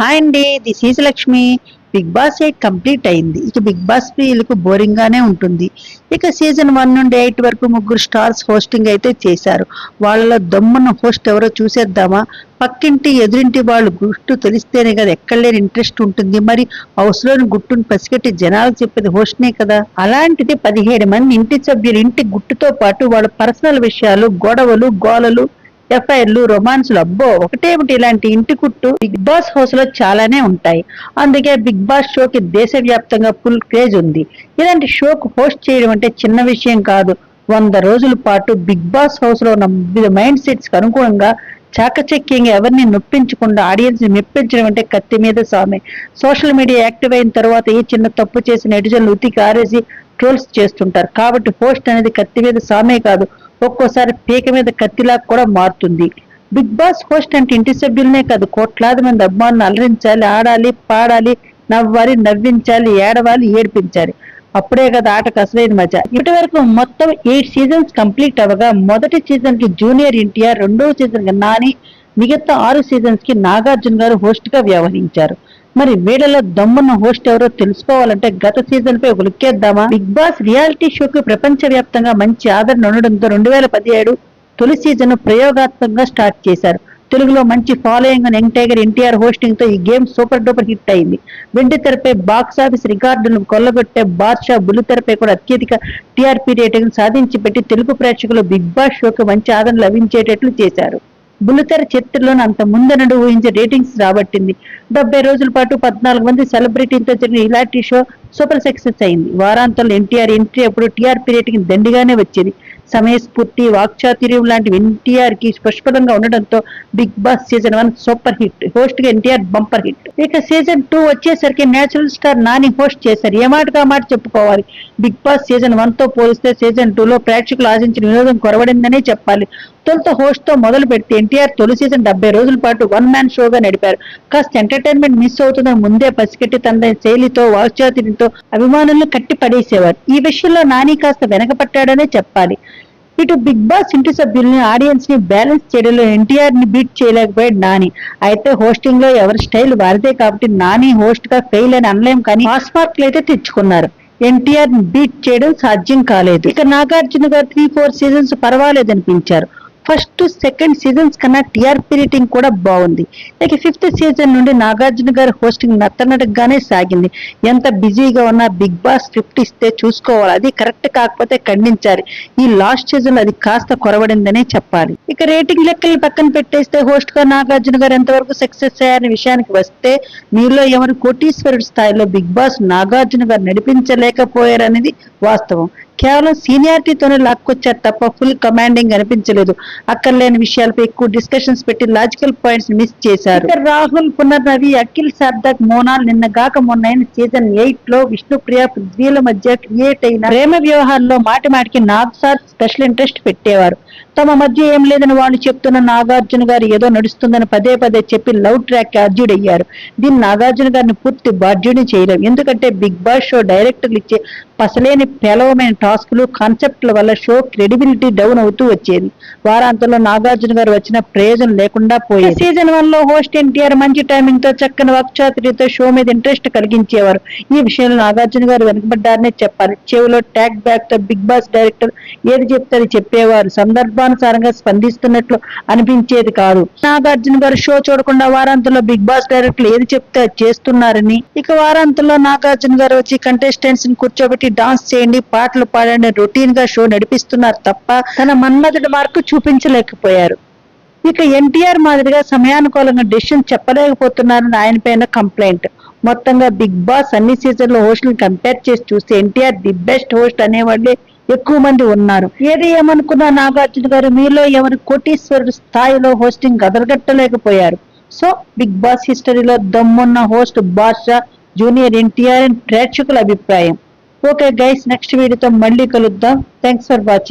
Hi అండి this is Lakshmi. Bigg Boss eight complete అయింది. ఇక బిగ్ బాస్ వీళ్ళకు బోరింగ్ గానే ఉంటుంది. ఇక సీజన్ వన్ నుండి ఎయిట్ వరకు ముగ్గురు స్టార్స్ హోస్టింగ్ అయితే చేశారు. వాళ్ళలో దమ్మున్న హోస్ట్ ఎవరో చూసేద్దామా? పక్కింటి ఎదురింటి వాళ్ళు గుట్టు తెలిస్తేనే కదా ఎక్కడ లేని ఇంట్రెస్ట్ ఉంటుంది. మరి హౌస్లోని గుట్టును పసిగట్టి జనాలు చెప్పేది హోస్ట్నే కదా. అలాంటిది పదిహేడు మంది ఇంటి సభ్యులు ఇంటి గుట్టుతో పాటు వాళ్ళ పర్సనల్ విషయాలు గొడవలు గోలలు ఎఫ్ఐఆర్లు రొమాన్స్లు అబ్బో! ఒకటేమిటి ఇలాంటి ఇంటి కుట్టు బిగ్ బాస్ హౌస్లో చాలానే ఉంటాయి. అందుకే బిగ్ బాస్ షోకి దేశవ్యాప్తంగా ఫుల్ క్రేజ్ ఉంది. ఇలాంటి షోకు హోస్ట్ చేయడం అంటే చిన్న విషయం కాదు. వంద రోజుల పాటు బిగ్ బాస్ హౌస్లో ఉన్న వివిధ మైండ్ సెట్స్కి అనుగుణంగా చాకచక్యంగా ఎవరిని నొప్పించకుండా ఆడియన్స్ని మెప్పించడం అంటే కత్తి మీద సామె. సోషల్ మీడియా యాక్టివ్ అయిన తర్వాత ఏ చిన్న తప్పు చేసిన నెటిజన్లు ఉతికి ఆరేసి ట్రోల్స్ చేస్తుంటారు. కాబట్టి పోస్ట్ అనేది కత్తి మీద సామే కాదు. ఒక్కోసారి పీక మీద కత్తిలా కూడా మారుతుంది. బిగ్ బాస్ హోస్ట్ అంటే ఇంటి సభ్యులనే కాదు కోట్లాది మంది అభిమానులు అలరించాలి ఆడాలి పాడాలి నవ్వాలి నవ్వించాలి ఏడవాలి ఏడిపించాలి. అప్పుడే కదా ఆటకు అసలైన మజా. ఇప్పటి వరకు మొత్తం ఎయిట్ సీజన్స్ కంప్లీట్ అవ్వగా మొదటి సీజన్కి జూనియర్ ఎన్టీఆర్ రెండవ సీజన్కి నాని మిగతా ఆరు సీజన్స్కి నాగార్జున గారు హోస్ట్గా వ్యవహరించారు. మరి వీళ్ళలో దమ్మున్న హోస్ట్ ఎవరో తెలుసుకోవాలంటే గత సీజన్ పై ఒక లుక్కేద్దామా బిగ్ బాస్ రియాలిటీ షోకి ప్రపంచ వ్యాప్తంగా మంచి ఆదరణ ఉండడంతో రెండు వేల పదిహేడు తొలి సీజన్ ప్రయోగాత్మకంగా స్టార్ట్ చేశారు. తెలుగులో మంచి ఫాలోయింగ్ అని యంగ్ టైగర్ ఎన్టీఆర్ హోస్టింగ్తో ఈ గేమ్ సూపర్ డూపర్ హిట్ అయింది. వెండి తెరపై బాక్స్ ఆఫీస్ రికార్డులను కొల్లగొట్టే బాద్షా బుల్లి తెరపై కూడా అత్యధిక టీఆర్పీ రేటింగ్ సాధించి పెట్టి తెలుగు ప్రేక్షకులు బిగ్ బాస్ షోకి మంచి ఆదరణ లభించేటట్లు చేశారు. బుల్లితెర చరిత్రలోని అంత ముందనడు ఊహించే రేటింగ్స్ రాబట్టింది. డెబ్బై రోజుల పాటు పద్నాలుగు మంది సెలబ్రిటీలతో జరిగిన ఇలాంటి షో సూపర్ సక్సెస్ అయింది. వారాంతంలో ఎన్టీఆర్ ఎంట్రీ అప్పుడు టీఆర్పీ రేటింగ్ దండిగానే వచ్చేది. సమయస్ఫూర్తి వాక్చాతుర్యం లాంటివి ఎన్టీఆర్కి స్పష్టంగా ఉండడంతో Bigg Boss season one super hit. హోస్ట్గా NTR bumper hit. ఇక సీజన్ టూ వచ్చేసరికి నేచురల్ స్టార్ నాని హోస్ట్ చేశారు. ఏమాటగా మాట చెప్పుకోవాలి? బిగ్ బాస్ సీజన్ వన్తో పోలిస్తే సీజన్ టూ లో ప్రేక్షకులు ఆశించిన వినోదం కొరవడిందనే చెప్పాలి. తొలుత హోస్ట్తో మొదలు పెడితే ఎన్టీఆర్ తొలి సీజన్ డెబ్బై రోజుల పాటు వన్ మ్యాన్ షోగా నడిపారు. కాస్త ఎంటర్టైన్మెంట్ మిస్ అవుతుందని ముందే పసిగట్టి తన శైలితో వాక్చాతుర్యంతో అభిమానులను కట్టి పడేసేవారు. ఈ విషయంలో నాని కాస్త వెనకపట్టాడనే చెప్పాలి. ఇటు బిగ్ బాస్ ఇంటి సభ్యుల్ని ఆడియన్స్ని బ్యాలెన్స్ చేయడంలో ఎన్టీఆర్ని బీట్ చేయలేకపోయాడు నాని. అయితే హోస్టింగ్లో ఎవరి స్టైల్ వారిదే కాబట్టి నాని హోస్ట్గా ఫెయిల్ అని అనలేం కానీ పాస్ మార్కులు అయితే తెచ్చుకున్నారు. ఎన్టీఆర్ బీట్ చేయడం సాధ్యం కాలేదు. ఇక Nagarjuna garu three four seasons పర్వాలేదనిపించారు. First second seasons కన్నా టీఆర్పీ రేటింగ్ కూడా బాగుంది. ఇక ఫిఫ్త్ సీజన్ నుండి నాగార్జున గారి హోస్టింగ్ నత్తనట్టుగానే సాగింది. ఎంత బిజీగా ఉన్నా బిగ్ బాస్ స్క్రిప్ట్ ఇస్తే చూసుకోవాలి. అది కరెక్ట్ కాకపోతే ఖండించాలి. ఈ లాస్ట్ సీజన్ అది కాస్త కొరవడిందనే చెప్పాలి. ఇక రేటింగ్ లెక్కలు పక్కన పెట్టేస్తే హోస్ట్గా నాగార్జున గారు ఎంతవరకు సక్సెస్ అయ్యారనే విషయానికి వస్తే మీలో ఎవరు కోటీశ్వరుడు స్థాయిలో బిగ్ బాస్ నాగార్జున గారు నడిపించలేకపోయారనేది వాస్తవం. కేవలం సీనియారిటీతోనే లాక్కొచ్చారు తప్ప ఫుల్ కమాండింగ్ అనిపించలేదు. అక్కర్లేని విషయాలపై ఎక్కువ డిస్కషన్స్ పెట్టి లాజికల్ పాయింట్స్ మిస్ చేశారు. రాహుల్ పునర్నవి అఖిల్ సార్దక్ మోనాల్ నిన్న గాక మొన్న సీజన్ ఎయిట్లో విష్ణుప్రియ పృథ్వీల మధ్య క్రియేట్ అయిన ప్రేమ వ్యవహారంలో మాటి మాటికి నాగ్ సార్ స్పెషల్ ఇంట్రెస్ట్ పెట్టేవారు. తమ మధ్య ఏం లేదని వాళ్ళు చెప్తున్న నాగార్జున గారు ఏదో నడుస్తుందని పదే పదే చెప్పి లవ్ ట్రాక్ అర్జుడయ్యారు దీన్ని నాగార్జున గారిని పూర్తి బాధ్యుడిని చేయలేం. ఎందుకంటే బిగ్ బాస్ షో డైరెక్టర్లు ఇచ్చే పసలేని పేలవమైన టాస్క్లు కాన్సెప్ట్ల వల్ల షో క్రెడిబిలిటీ డౌన్ అవుతూ వచ్చేది. వారాంతంలో నాగార్జున గారు వచ్చిన ప్రయోజనం లేకుండా పోయేది. సీజన్ వన్లో హోస్ట్ ఎన్టీఆర్ మంచి టైమింగ్తో చక్కని వక్చాతురితో షో మీద ఇంట్రెస్ట్ కలిగించేవారు. ఈ విషయంలో నాగార్జున గారు వెనుకబడ్డారనే చెప్పాలి. చెవిలో ట్యాక్ బ్యాక్తో బిగ్ బాస్ డైరెక్టర్ ఏది చెప్తే చెప్పేవారు. చెప్పేవారు సందర్భానుసారంగా స్పందిస్తున్నట్లు అనిపించేది కాదు. నాగార్జున గారు షో చూడకుండా వారాంతంలో బిగ్ బాస్ డైరెక్టర్లు ఏది చెప్తే చేస్తున్నారని ఇక వారాంతంలో నాగార్జున గారు వచ్చి కంటెస్టెంట్స్ని కూర్చోబెట్టి డాన్స్ చేయండి పాటలు పాడండి రొటీన్గా షో నడిపిస్తున్నారు తప్ప తన మన్మధుడి మార్కు చూపించలేకపోయారు. ఇక ఎన్టీఆర్ మాదిరిగా సమయానుకూలంగా డెసిషన్ చెప్పలేకపోతున్నారని ఆయన పైన కంప్లైంట్ మొత్తంగా బిగ్ బాస్ అన్ని సీజన్లో హోస్టులను కంపేర్ చేసి చూస్తే ఎన్టీఆర్ ది బెస్ట్ హోస్ట్ అనేవాళ్ళే ఎక్కువ మంది ఉన్నారు. ఏది ఏమనుకున్నా నాగార్జున గారు మీలో ఎవరు కోటీశ్వరుడు స్థాయిలో హోస్టింగ్ గదరగట్టలేకపోయారు. సో బిగ్ బాస్ హిస్టరీలో దమ్మున్న host Badshah junior NTR and ప్రేక్షకుల అభిప్రాయం. ఓకే గైస్ నెక్స్ట్ వీడియోతో మళ్ళీ కలుద్దాం. Thanks for watching.